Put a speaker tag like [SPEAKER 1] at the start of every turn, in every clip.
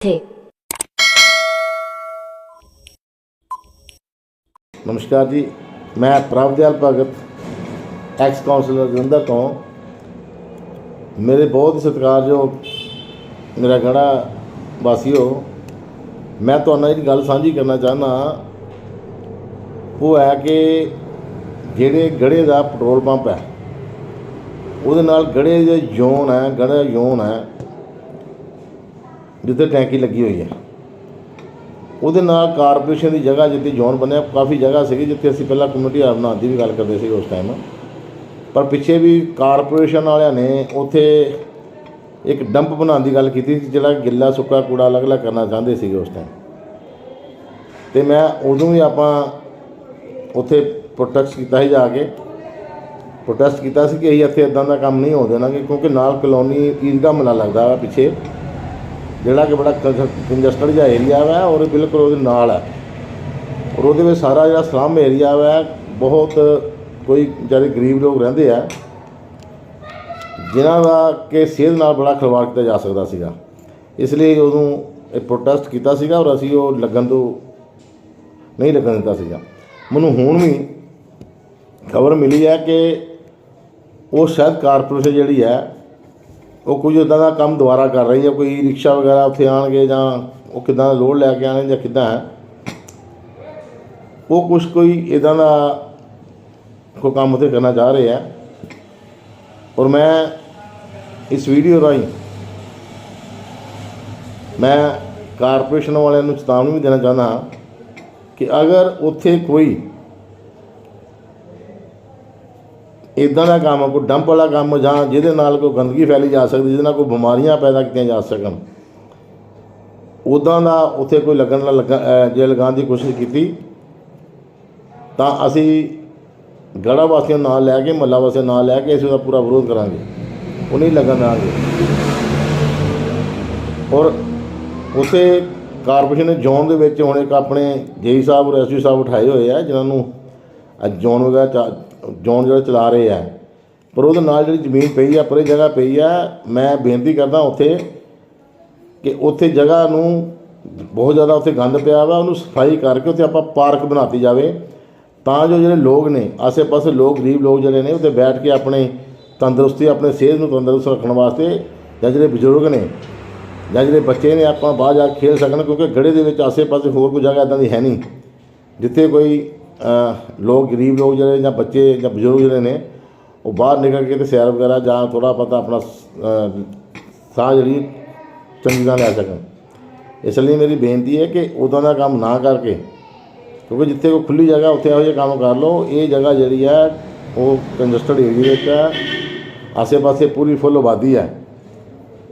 [SPEAKER 1] थे।
[SPEAKER 2] ਨਮਸਕਾਰ ਜੀ ਮੈਂ ਪ੍ਰਭਦਿਆਲ ਭਗਤ ਐਕਸ ਕਾਉਂਸਲਰ ਜਲੰਧਰ ਤੋਂ ਮੇਰੇ ਬਹੁਤ ਸਤਿਕਾਰਯੋਗ ਮੇਰਾ ਗੜਾ ਵਾਸੀਓ ਮੈਂ ਤੁਹਾਨੂੰ ਨਾਲ ਇੱਕ ਗੱਲ ਸਾਂਝੀ ਕਰਨਾ ਚਾਹਨਾ ਉਹ ਹੈ ਕਿ ਜਿਹੜੇ ਗੜੇ ਦਾ ਪੈਟਰੋਲ ਪੰਪ ਹੈ ਉਹਦੇ ਨਾਲ ਗੜੇ ਦੇ ਜ਼ੋਨ ਹੈ ਗੜਾ ਜ਼ੋਨ ਹੈ ਜਿੱਥੇ ਟੈਂਕੀ ਲੱਗੀ ਹੋਈ ਹੈ। ਉਹਦੇ ਨਾਲ ਕਾਰਪੋਰੇਸ਼ਨ ਦੀ ਜਗ੍ਹਾ ਜਿੱਥੇ ਜ਼ੋਨ ਬਣਿਆ, ਕਾਫੀ ਜਗ੍ਹਾ ਸੀਗੀ ਜਿੱਥੇ ਅਸੀਂ ਪਹਿਲਾਂ ਕਮਿਊਨਿਟੀ ਹਾਲ ਬਣਾਉਣ ਦੀ ਵੀ ਗੱਲ ਕਰਦੇ ਸੀ ਉਸ ਟਾਈਮ ਪਰ ਪਿੱਛੇ ਵੀ ਕਾਰਪੋਰੇਸ਼ਨ ਵਾਲਿਆਂ ਨੇ ਉੱਥੇ ਇੱਕ ਡੰਪ ਬਣਾਉਣ ਦੀ ਗੱਲ ਕੀਤੀ ਸੀ, ਜਿਹੜਾ ਗਿੱਲਾ, ਸੁੱਕਾ ਕੂੜਾ ਅਲੱਗ-ਅਲੱਗ ਕਰਨਾ ਚਾਹੁੰਦੇ ਸੀਗੇ ਉਸ ਟਾਈਮ ਤੇ ਮੈਂ ਉਦੋਂ ਵੀ ਆਪਾਂ ਉੱਥੇ ਪ੍ਰੋਟੈਸਟ ਕੀਤਾ ਸੀ ਜਾ ਕੇ। ਪ੍ਰੋਟੈਸਟ ਕੀਤਾ ਸੀ ਕਿ ਅਸੀਂ ਇੱਥੇ ਇਦਾਂ ਦਾ ਕੰਮ ਨਹੀਂ ਹੋ ਦੇਣਾਗੇ ਕਿਉਂਕਿ ਨਾਲ ਕਲੋਨੀ ਈਦਗਾਹ ਮਲਾ ਲੱਗਦਾ ਪਿੱਛੇ। ਜਿਹੜਾ ਕਿ ਬੜਾ ਕੰਜਸਟਡ ਜਿਹਾ ਏਰੀਆ ਵਾ ਔਰ ਬਿਲਕੁਲ ਉਹਦੇ ਨਾਲ ਹੈ ਔਰ ਉਹਦੇ ਵਿੱਚ ਸਾਰਾ ਜਿਹੜਾ ਸਲਮ ਏਰੀਆ ਵਾ, ਬਹੁਤ ਕੋਈ ਜਿਹੜੇ ਗਰੀਬ ਲੋਕ ਰਹਿੰਦੇ ਆ, ਜਿਨ੍ਹਾਂ ਦਾ ਕਿ ਸਿਹਤ ਨਾਲ ਬੜਾ ਖਿਲਵਾੜ ਕੀਤਾ ਜਾ ਸਕਦਾ ਸੀਗਾ। ਇਸ ਲਈ ਉਦੋਂ ਇਹ ਪ੍ਰੋਟੈਸਟ ਕੀਤਾ ਸੀਗਾ ਔਰ ਅਸੀਂ ਉਹ ਲੱਗਣ ਤੋਂ ਨਹੀਂ ਲੱਗਣ ਦਿੱਤਾ ਸੀਗਾ। ਮੈਨੂੰ ਹੁਣ ਵੀ ਖਬਰ ਮਿਲੀ ਹੈ ਕਿ ਉਹ ਸ਼ਾਇਦ ਕਾਰਪੋਰੇਸ਼ਨ ਜਿਹੜੀ ਹੈ ਉਹ ਕੁਝ ਇਦਾਂ ਦਾ ਕੰਮ ਦੁਬਾਰਾ ਕਰ ਰਹੀ ਹੈ ਕੋਈ ਰਿਕਸ਼ਾ ਵਗੈਰਾ ਉੱਥੇ ਆਣਗੇ ਜਾਂ ਉਹ ਕਿਦਾਂ ਦਾ ਲੋਡ ਲੈ ਕੇ ਆਣੇ ਜਾਂ ਕਿਦਾਂ ਹੈ। ਉਹ ਕੁਝ ਕੋਈ ਇਦਾਂ ਦਾ ਕੋਈ ਕੰਮ ਉੱਥੇ ਕਰਨਾ ਚਾਹ ਰਹੇ ਆ। ਔਰ ਮੈਂ ਇਸ ਵੀਡੀਓ ਰਾਹੀਂ ਮੈਂ ਕਾਰਪੋਰੇਸ਼ਨ ਵਾਲਿਆਂ ਨੂੰ ਚੇਤਾਵਨੀ ਵੀ ਦੇਣਾ ਚਾਹੁੰਦਾ ਹਾਂ ਕਿ ਅਗਰ ਉੱਥੇ ਕੋਈ ਇਦਾਂ ਦਾ ਕੰਮ ਕੋਈ ਡੰਪ ਵਾਲਾ ਕੰਮ ਜਾਂ ਜਿਹਦੇ ਨਾਲ ਕੋਈ ਗੰਦਗੀ ਫੈਲੀ ਜਾ ਸਕਦੀ, ਜਿਹਦੇ ਨਾਲ ਕੋਈ ਬਿਮਾਰੀਆਂ ਪੈਦਾ ਕੀਤੀਆਂ ਜਾ ਸਕਣ। ਉਦਾਂ ਦਾ ਉੱਥੇ ਕੋਈ ਲੱਗਣ ਨਾਲ ਲੱਗਾ ਜੇ ਲਗਾਉਣ ਦੀ ਕੋਸ਼ਿਸ਼ ਕੀਤੀ, ਤਾਂ ਅਸੀਂ ਗੜਾ ਵਾਸੀਆਂ ਨਾਲ ਲੈ ਕੇ ਮੱਲਾ ਵਾਸੀਆਂ ਨਾਲ ਲੈ ਕੇ ਅਸੀਂ ਉਹਦਾ ਪੂਰਾ ਵਿਰੋਧ ਕਰਾਂਗੇ। ਉਹ ਨਹੀਂ ਲੱਗਣ ਦੇਵਾਂਗੇ ਔਰ ਉਸੇ ਕਾਰਪੋਰੇਸ਼ਨ ਜ਼ੋਨ ਦੇ ਵਿੱਚ ਹੁਣ ਇੱਕ ਆਪਣੇ ਜੇਈ ਸਾਹਿਬ ਔਰ ਐਸਜੀ ਸਾਹਿਬ ਉਠਾਏ ਹੋਏ ਆ, ਜਿਨ੍ਹਾਂ ਨੂੰ ਜ਼ੋਨ ਵਗੈਰਾ ਚਾ- ਜ਼ੋਨ ਜਿਹੜਾ ਚਲਾ ਰਹੇ ਆ, ਪਰ ਉਹਦੇ ਨਾਲ ਜਿਹੜੀ ਜ਼ਮੀਨ ਪਈ ਆ, ਪਰੇ ਜਗ੍ਹਾ ਪਈ ਆ, ਮੈਂ ਬੇਨਤੀ ਕਰਦਾ ਉੱਥੇ ਕਿ ਉੱਥੇ ਜਗ੍ਹਾ ਨੂੰ ਬਹੁਤ ਜ਼ਿਆਦਾ ਉੱਥੇ ਗੰਦ ਪਿਆ ਵਾ, ਉਹਨੂੰ ਸਫ਼ਾਈ ਕਰਕੇ ਉੱਥੇ ਆਪਾਂ ਪਾਰਕ ਬਣਾਤੀ ਜਾਵੇ। ਤਾਂ ਜੋ ਜਿਹੜੇ ਲੋਕ ਨੇ, ਆਸੇ-ਪਾਸੇ ਲੋਕ, ਗਰੀਬ ਲੋਕ ਜਿਹੜੇ ਨੇ, ਉੱਥੇ ਬੈਠ ਕੇ ਆਪਣੇ ਤੰਦਰੁਸਤੀ, ਆਪਣੇ ਸਿਹਤ ਨੂੰ ਤੰਦਰੁਸਤ ਰੱਖਣ ਵਾਸਤੇ ਜਾਂ ਜਿਹੜੇ ਬਜ਼ੁਰਗ ਨੇ ਜਾਂ ਜਿਹੜੇ ਬੱਚੇ ਨੇ, ਆਪਾਂ ਬਾਹਰ ਜਾ ਕੇ ਖੇਡ ਸਕਣ, ਕਿਉਂਕਿ ਗੜੇ ਦੇ ਵਿੱਚ ਆਸੇ-ਪਾਸੇ ਹੋਰ ਕੋਈ ਜਗ੍ਹਾ ਇਦਾਂ ਦੀ ਹੈ ਨਹੀਂ, ਜਿੱਥੇ ਕੋਈ ਲੋਕ ਗਰੀਬ ਲੋਕ ਜਿਹੜੇ ਜਾਂ ਬੱਚੇ ਜਾਂ ਬਜ਼ੁਰਗ ਜਿਹੜੇ ਨੇ, ਉਹ ਬਾਹਰ ਨਿਕਲ ਕੇ ਤੇ ਸੈਰ ਵਗੈਰਾ ਜਾਂ ਥੋੜਾ ਪਤਾ ਆਪਣਾ ਸਾਹ ਜਿਹੜੀ ਚੰਗੀ ਤਰ੍ਹਾਂ ਲੈ ਸਕਣ। ਇਸ ਲਈ ਮੇਰੀ ਬੇਨਤੀ ਹੈ ਕਿ ਉਦਾਂ ਦਾ ਕੰਮ ਨਾ ਕਰਕੇ, ਕਿਉਂਕਿ ਜਿੱਥੇ ਕੋਈ ਖੁੱਲੀ ਜਗ੍ਹਾ ਉੱਥੇ ਇਹੋ ਜਿਹੇ ਕੰਮ ਕਰ ਲਓ, ਇਹ ਜਗ੍ਹਾ ਜਿਹੜੀ ਹੈ, ਉਹ ਕੰਜਸਟਡ ਏਰੀਆ ਵਿੱਚ ਹੈ, ਆਸੇ-ਪਾਸੇ ਪੂਰੀ ਫੁੱਲ ਆਬਾਦੀ ਹੈ।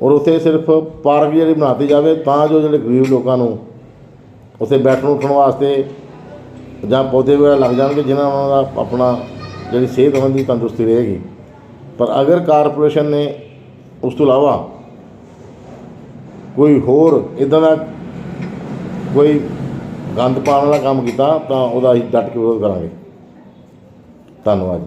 [SPEAKER 2] ਔਰ ਉੱਥੇ ਸਿਰਫ ਪਾਰਕ ਜਿਹੜੀ ਬਣਾਤੀ ਜਾਵੇ, ਤਾਂ ਜੋ ਜਿਹੜੇ ਗਰੀਬ ਲੋਕਾਂ ਨੂੰ ਉੱਥੇ ਬੈਠਣ ਉੱਠਣ ਵਾਸਤੇ ਜਾਂ ਪੌਦੇ ਵਗੈਰਾ ਲੱਗ ਜਾਣਗੇ ਜਿਨ੍ਹਾਂ ਨਾਲ ਉਹਨਾਂ ਦਾ ਆਪਣਾ ਜਿਹੜੀ ਸਿਹਤ ਉਹਨਾਂ ਦੀ ਤੰਦਰੁਸਤੀ ਰਹੇਗੀ। ਪਰ ਅਗਰ ਕਾਰਪੋਰੇਸ਼ਨ ਨੇ ਉਸ ਤੋਂ ਇਲਾਵਾ ਕੋਈ ਹੋਰ ਇਦਾਂ ਦਾ ਕੋਈ ਗੰਦ ਪਾਉਣ ਵਾਲਾ ਕੰਮ ਕੀਤਾ ਤਾਂ ਉਹਦਾ ਅਸੀਂ ਡਟ ਕੇ ਵਿਰੋਧ ਕਰਾਂਗੇ। ਧੰਨਵਾਦ ਜੀ।